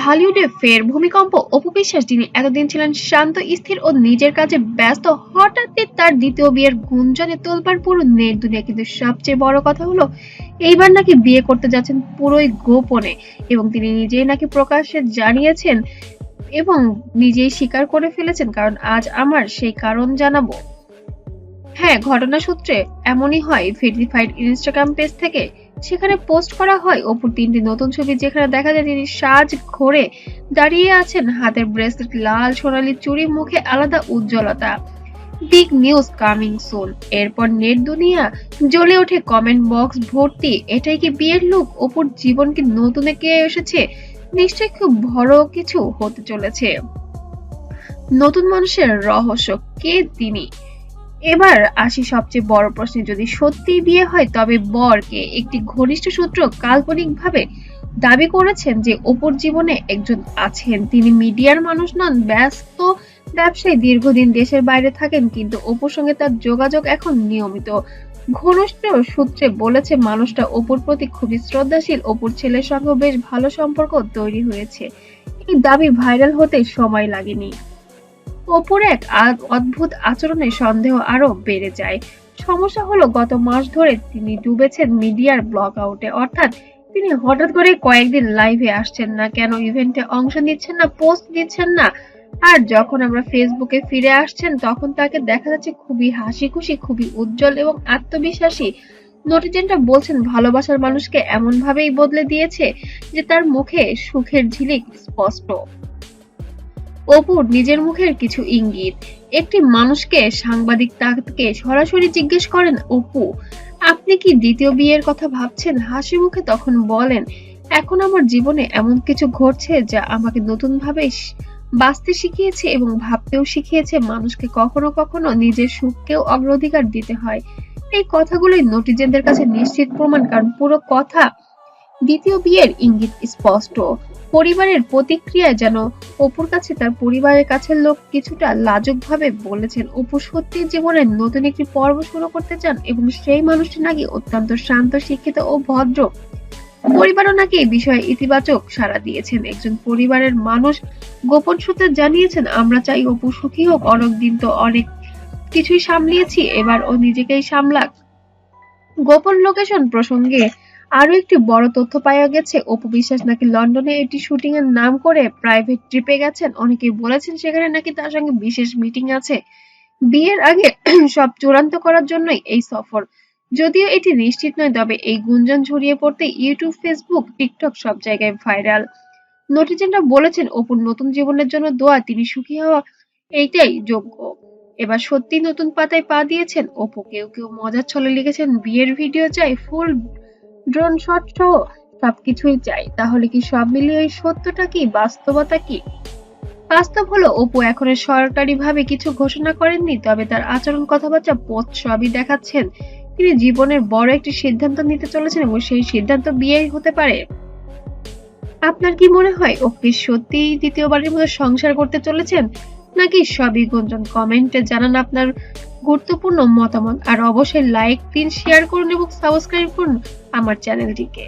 ঢালিউডে ফের ভূমিকম্প অপবিশ্বাস যিনি এতদিন ছিলেন শান্ত, স্থির ও নিজের কাজে ব্যস্ত, হঠাৎই তার দ্বিতীয় বিয়ের গুঞ্জনে তোলবার পুরো নেট দুনিয়া। কিন্তু সবচেয়ে বড় কথা হলো, এইবার নাকি বিয়ে করতে যাচ্ছেন পুরোই গোপনে এবং তিনি নিজেই নাকি প্রকাশ্যে জানিয়েছেন এবং নিজেই স্বীকার করে ফেলেছেন, কারণ আজ আমার সেই কারণ জানাব। হ্যাঁ ঘটনা সূত্রে এমনই হয়। ভেরিফাইড ইনস্টাগ্রাম পেজ থেকে সেখানে পোস্ট করা হয় অপুর তিনটি নতুন ছবি যেখানে দেখা যায় তিনি সাজ ঘোরে দাঁড়িয়ে আছেন হাতের ব্রেসলেট লাল সোনালী চুড়ি, মুখে আলাদা উজ্জ্বলতা। বিগ নিউজ কামিং সুন এরপর নেট দুনিয়া জ্বলে ওঠে কমেন্ট বক্স ভর্তি। এটাই কি বিয়ের লুক অপুর জীবন কি নতুন কে এসেছে? নিশ্চয়ই খুব বড় কিছু হতে চলেছে। নতুন মানুষের রহস্য কে তিনি? এবার আসি সবচেয়ে বড় প্রশ্নে। যদি সত্যি বিয়ে হয়, তবে বরকে একটি ঘনিষ্ঠ সূত্র কাল্পনিকভাবে দাবি করেছেন যে অপুর জীবনে একজন আছেন। তিনি মিডিয়ার মানুষ নন, ব্যস্ত ব্যবসায়ী, দীর্ঘদিন দেশের বাইরে থাকেন, কিন্তু অপুর সঙ্গে তার যোগাযোগ এখন নিয়মিত। ঘনিষ্ঠ সূত্রে বলেছে, মানুষটা অপুর প্রতি খুবই শ্রদ্ধাশীল, অপুর ছেলের সঙ্গে বেশ ভালো সম্পর্ক তৈরি হয়েছে। এই দাবি ভাইরাল হতে সময় লাগেনি। অপুর এক অদ্ভুত আচরণে সন্দেহ আরও বেড়ে যায়। সমস্যা হলো, গত মাস ধরে তিনি ডুবেছেন মিডিয়ার ব্লক আউটে। অর্থাৎ তিনি হঠাৎ করে কয়েকদিন লাইভে আসছেন না। কেন ইভেন্টে অংশ নিচ্ছেন না পোস্ট দিচ্ছেন না? আর যখন আমরা ফেসবুকে ফিরে আসছেন, তখন তাকে দেখা যাচ্ছে খুবই হাসি খুশি খুবই উজ্জ্বল এবং আত্মবিশ্বাসী। নটিজেনটা বলছেন, ভালোবাসার মানুষকে এমন ভাবেই বদলে দিয়েছে যে তার মুখে সুখের ঝিলিক স্পষ্ট। অপুর নিজের মুখের কিছু ইঙ্গিত। একটি মানুষকে সাংবাদিক তাকে সরাসরি জিজ্ঞেস করেন, অপু, আপনি কি দ্বিতীয় বিয়ের কথা ভাবছেন? হাসি মুখে তখন বলেন, এখন আমার জীবনে এমন কিছু ঘটছে যা আমাকে নতুন ভাবে বাঁচতে শিখিয়েছে এবং ভাবতেও শিখিয়েছে মানুষকে কখনো কখনো নিজের সুখকেও অগ্রাধিকার দিতে হয়। এই কথাগুলোই নটিজেনদের কাছে নিশ্চিত প্রমাণ, কারণ পুরো কথা দ্বিতীয় বিয়ের ইঙ্গিত স্পষ্ট। পরিবারের প্রতিক্রিয়া যেন অপুর কাছে তার পরিবারের কাছের লোক কিছুটা লাজুকভাবে বলেছেন, অপু সত্যি জীবনের নতুন একটি পর্ব শুরু করতে চান এবং সেই মানুষটি নাকি অত্যন্ত শান্ত, শিক্ষিত ও ভদ্র। পরিবারও নাকি এই বিষয়ে ইতিবাচক সাড়া দিয়েছেন। একজন পরিবারের মানুষ গোপন সূত্রে জানিয়েছেন, আমরা চাই অপু সুখী হোক অনেক দিন তো অনেক কিছুই সামলিয়েছি, এবার ও নিজেকেই সামলাক। গোপন লোকেশন প্রসঙ্গে আরও একটি বড় তথ্য পাওয়া গেছে। অপু বিশ্বাস নাকি লন্ডনে একটি শুটিং এর নাম করে প্রাইভেট ট্রিপে গেছেন? অনেকেই বলেছেন সেখানে নাকি তার সঙ্গে বিশেষ মিটিং আছে। বিয়ের আগে সব চূড়ান্ত করার জন্যই এই সফর। যদিও এটি নিশ্চিত নয়, তবে এই গুঞ্জন ছড়িয়ে পড়তে ইউটিউব, ফেসবুক, টিকটক সব জায়গায় ভাইরাল। নটিজেনরা বলেছেন, অপুর নতুন জীবনের জন্য দোয়া, তিনি সুখী হওয়া, এইটাই যোগ্য। এবার সত্যি নতুন পাতায় পা দিয়েছেন অপু। কেউ কেউ মজার ছলে লিখেছেন, বিয়ের ভিডিও চাই, ফুল ড্রোন শট সহ সবকিছুই চাই। তাহলে কি সব মিলিয়ে এই সত্যটা কি, বাস্তবতা কি? বাস্তব হলো, অপু এখনও সরকারি ভাবে কিছু ঘোষণা করেননি, তবে তার আচরণ কথাবার্তা পথ সবই দেখাচ্ছেন। তিনি জীবনের বড় একটি সিদ্ধান্ত নিতে চলেছেন এবং সেই সিদ্ধান্ত বিয়েই হতে পারে। আপনার কি মনে হয় ওকে সত্যি দ্বিতীয়বারের মতো সংসার করতে চলেছেন? নাকি সবই গুঞ্জন কমেন্টে জানান আপনার গুরুত্বপূর্ণ মতামত। আর অবশ্যই লাইক দিন শেয়ার করুন এবং সাবস্ক্রাইব করুন আমার চ্যানেলটিকে